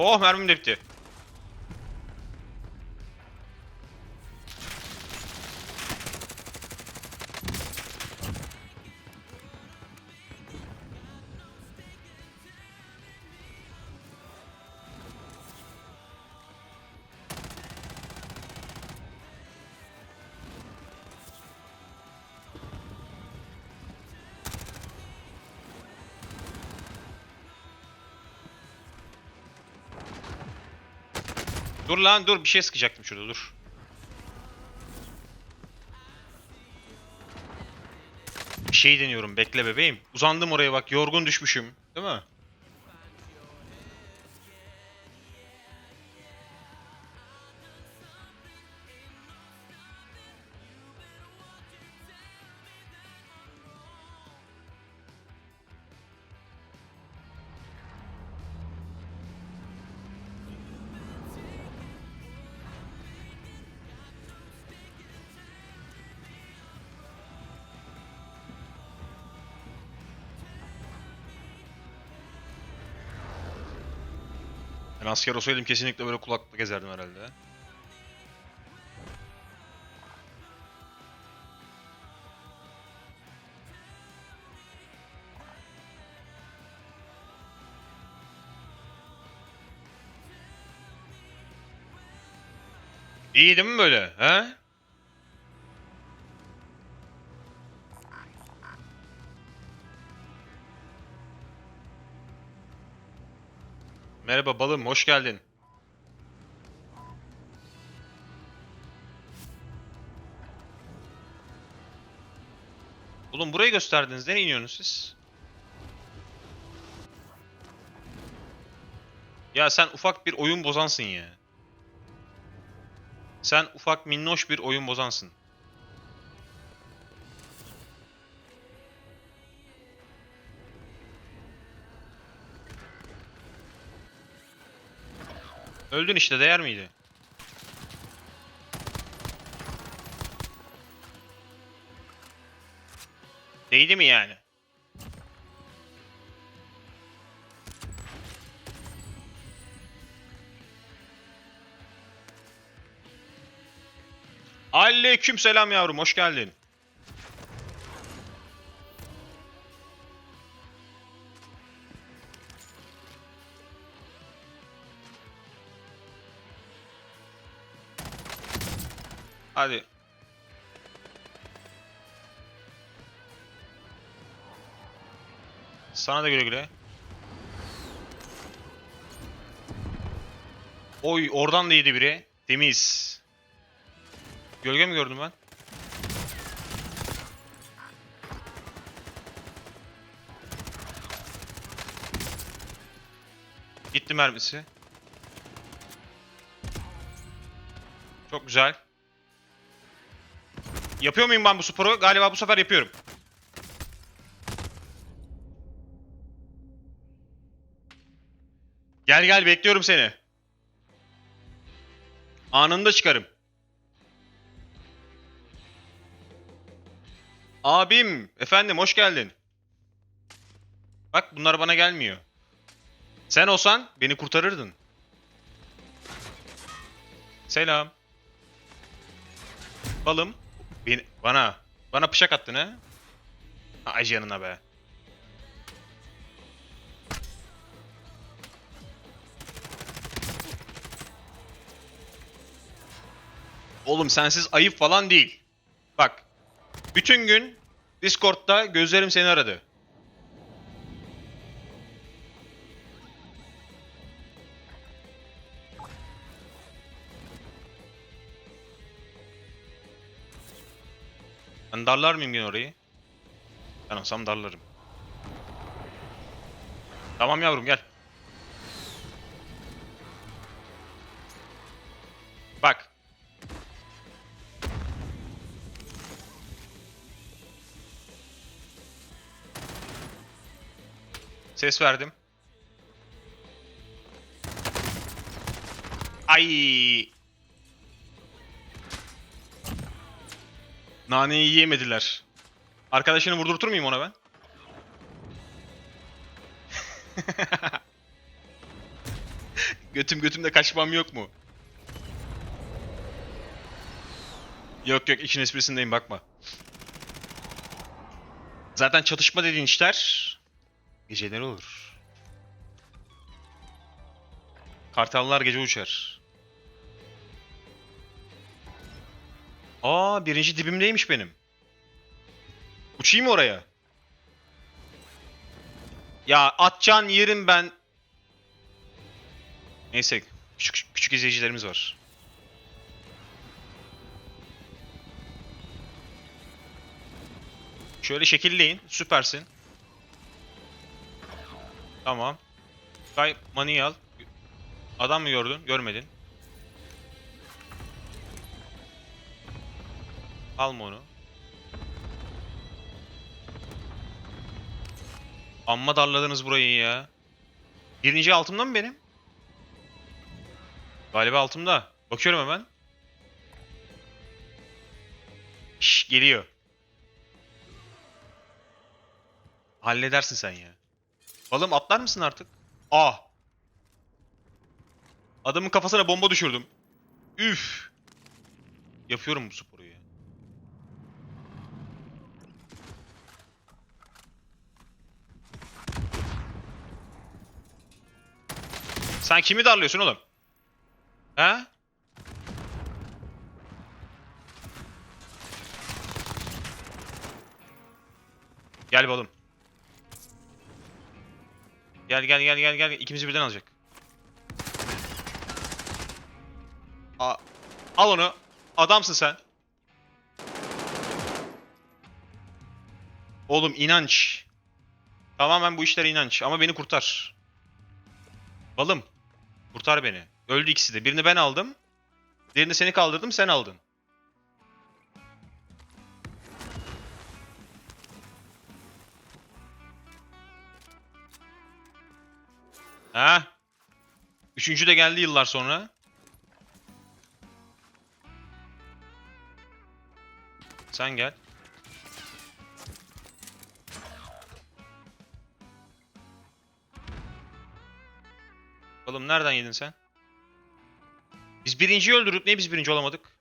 Oh mermim de bitti. Dur lan dur bir şey sıkacaktım şurada dur. Bir şey deniyorum bekle bebeğim. Uzandım oraya bak yorgun düşmüşüm. Değil mi? Ben asker olsaydım kesinlikle böyle kulaklık gezerdim herhalde. İyi değil mi böyle? He? Merhaba balım, hoş geldin. Oğlum burayı gösterdiniz. Nereye iniyorsunuz siz? Ya sen ufak bir oyun bozansın ya. Sen ufak minnoş bir oyun bozansın. Öldün işte değer miydi? Değdi mi yani? Aleyküm selam yavrum hoş geldin. Hadi. Sana da güle güle. Oy oradan da yedi biri. Temiz. Gölge mi gördüm ben? Gitti mermisi. Çok güzel. Yapıyor muyum ben bu sporu? Galiba bu sefer yapıyorum. Gel gel bekliyorum seni. Anında çıkarım. Abim, efendim hoş geldin. Bak bunlar bana gelmiyor. Sen olsan beni kurtarırdın. Selam. Balım. Beni, bana. Bana bıçak attın ha? Ay canına be. Oğlum sensiz ayıp falan değil. Bak. Bütün gün Discord'da gözlerim seni aradı. Ben darlar mıyım yine orayı? Ben olsam darlarım. Tamam yavrum gel. Bak. Ses verdim. Ay. Naneyi yiyemediler. Arkadaşını vurdurtur muyum ona ben? Götüm götümde kaçmam yok mu? Yok yok işin esprisindeyim bakma. Zaten çatışma dediğin işler geceleri olur. Kartallar gece uçar. Aa birinci dibimdeymiş benim. Uçayım oraya? Ya atcan yerim ben. Neyse küçük, küçük izleyicilerimiz var. Şöyle şekilleyin. Süpersin. Tamam. Kay money al. Adam mı gördün? Görmedin. Alma onu. Amma darladınız burayı ya. Birinci altımda mı benim? Galiba altımda. Bakıyorum hemen. Şş, geliyor. Halledersin sen ya. Balım atlar mısın artık? Ah. Adamın kafasına bomba düşürdüm. Üf. Yapıyorum bu sporu ya. Sen kimi darlıyorsun oğlum? He? Gel balım. Gel gel gel gel gel. İkimizi birden alacak. A Al onu. Adamsın sen. Oğlum inanç. Tamamen bu işler inanç. Ama beni kurtar. Balım. Kurtar beni. Öldü ikisi de. Birini ben aldım. Diğerini seni kaldırdım sen aldın. Ha? Üçüncü de geldi yıllar sonra. Sen gel. Nereden yedin sen? Biz birinciyi öldürdük. Niye biz birinci olamadık?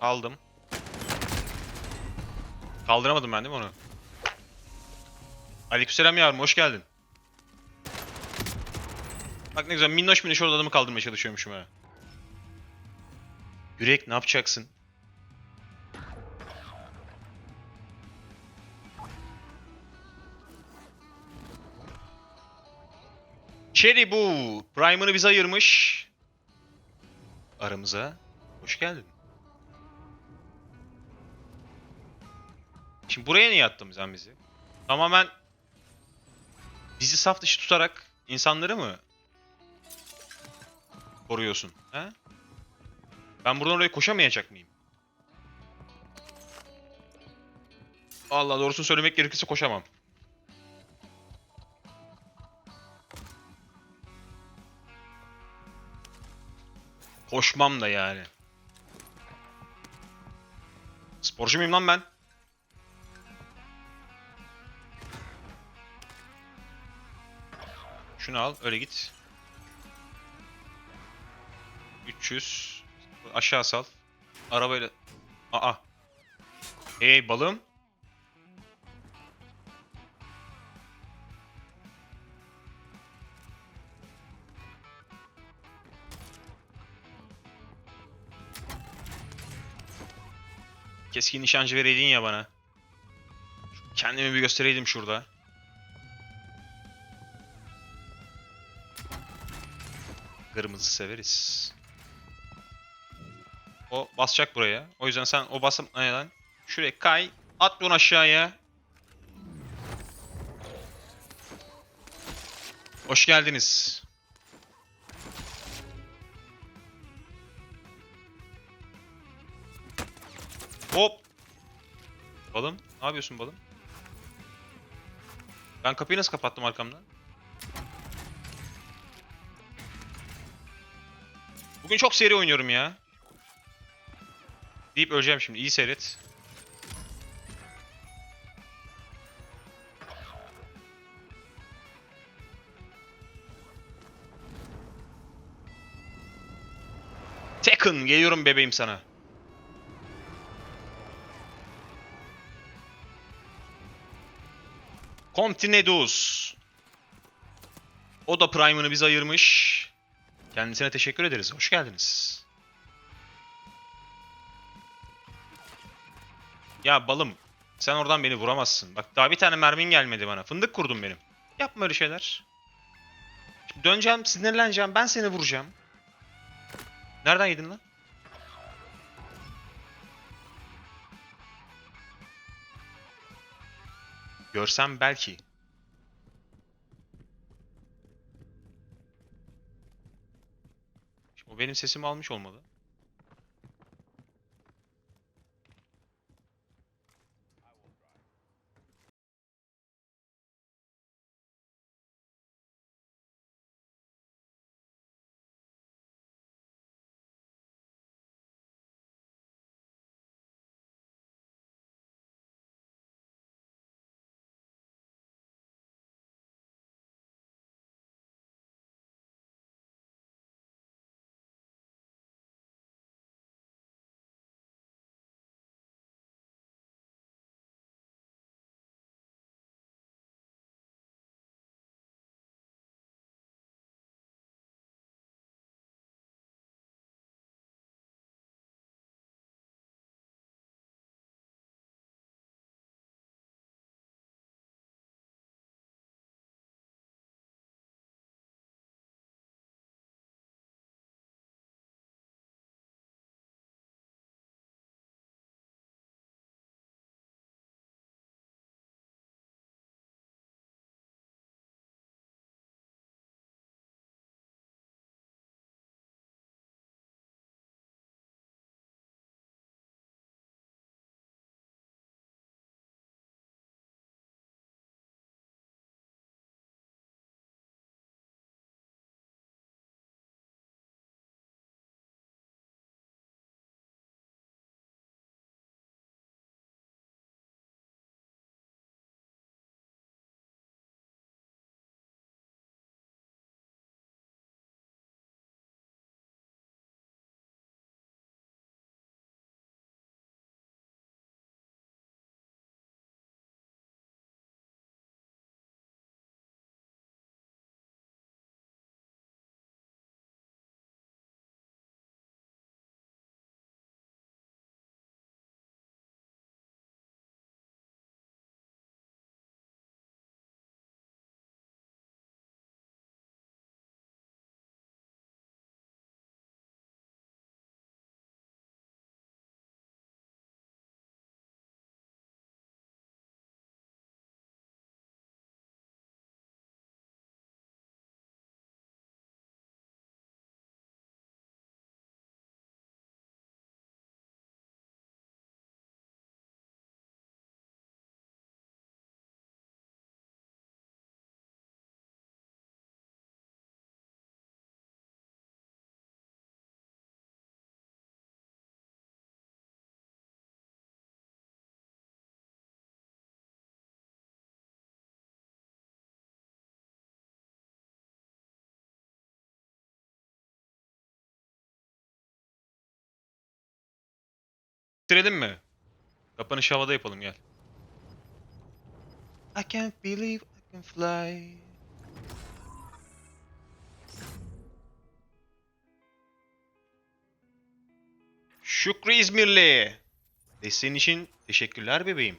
Aldım. Kaldıramadım ben değil mi onu? Aleykümselam yavrum hoş geldin. Bak ne güzel minnoş minnoş orada adamı kaldırmaya çalışıyormuşum ha. Yürek ne yapacaksın? Cherry bu. Prime'ını bize ayırmış. Aramıza. Hoş geldin. Şimdi buraya niye attın sen bizi? Tamamen bizi saf dışı tutarak insanları mı koruyorsun? He? Ben buradan oraya koşamayacak mıyım? Allah doğrusunu söylemek gerekirse koşamam. Koşmam da yani. Sporcu muyum lan ben? Şunu al, öyle git. 300. Aşağı sal. Arabayla... Aa. Hey balım. Keskin nişancı vereydin ya bana. Kendimi bir göstereydim şurada. Kırmızı severiz. O basacak buraya. O yüzden sen o basım lan. Şuraya kay. At bunu aşağıya. Hoş geldiniz. Balım, ne yapıyorsun balım? Ben kapıyı nasıl kapattım arkamdan? Bugün çok seri oynuyorum ya. Deyip öleceğim şimdi. İyi seyret. Tekken geliyorum bebeğim sana. Continedus. O da Prime'ını bize ayırmış. Kendisine teşekkür ederiz. Hoş geldiniz. Ya balım. Sen oradan beni vuramazsın. Bak daha bir tane mermin gelmedi bana. Fındık kurdum benim. Yapma öyle şeyler. Şimdi döneceğim, sinirleneceğim. Ben seni vuracağım. Nereden yedin lan? Görsem belki. Şimdi o benim sesimi almış olmalı. Bitirelim mi? Kapanış havada yapalım gel. I can't believe I can fly. Şükrü İzmirli. Desteğin için teşekkürler bebeğim.